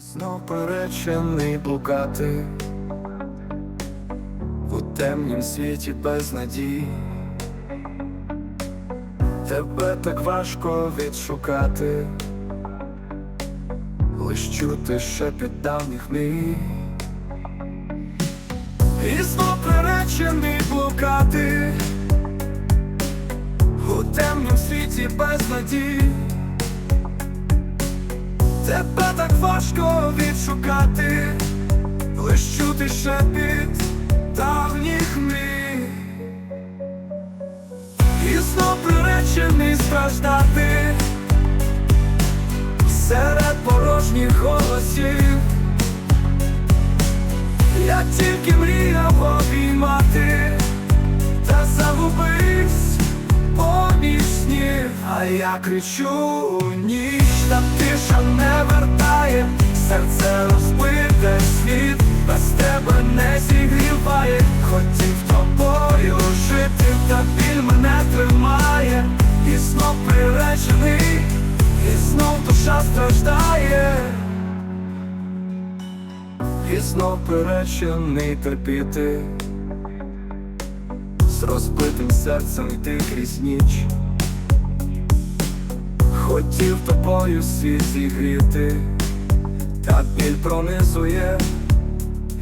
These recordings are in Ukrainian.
Знов перечений блукати у темнім світі без надій. Тебе так важко відшукати, лиш чути шепіт давніх мрій. І знов приречений блукати у темнім світі без надій. Тебе так важко відшукати, лиш чути шепіт давніх мрій. І знов приречений страждати серед порожніх голосів. Я тільки мріяв обіймати а я кричу ніч, та тиша не вертає, серце розбите світ, без тебе не зігріває, хотів тобою жити, та біль мене тримає, і знов приречений, і знов душа страждає. І знов приречений терпіти з розбитим серцем йти крізь ніч. Хотів тобою світ зігріти, та біль пронизує,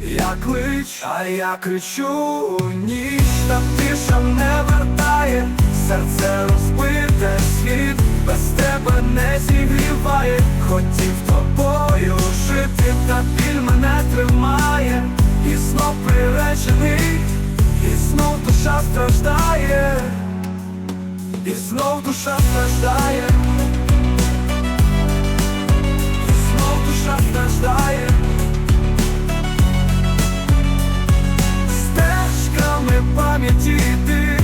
як клич, а я кричу ніч, та тиша не вертає, серце розбите світ, без тебе не зігріває, хотів тобою жити, та біль мене тримає, і знов приречений, і знов душа страждає, і знов душа страждає, йти,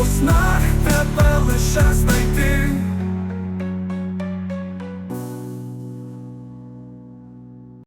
у снах тебе лише знайти,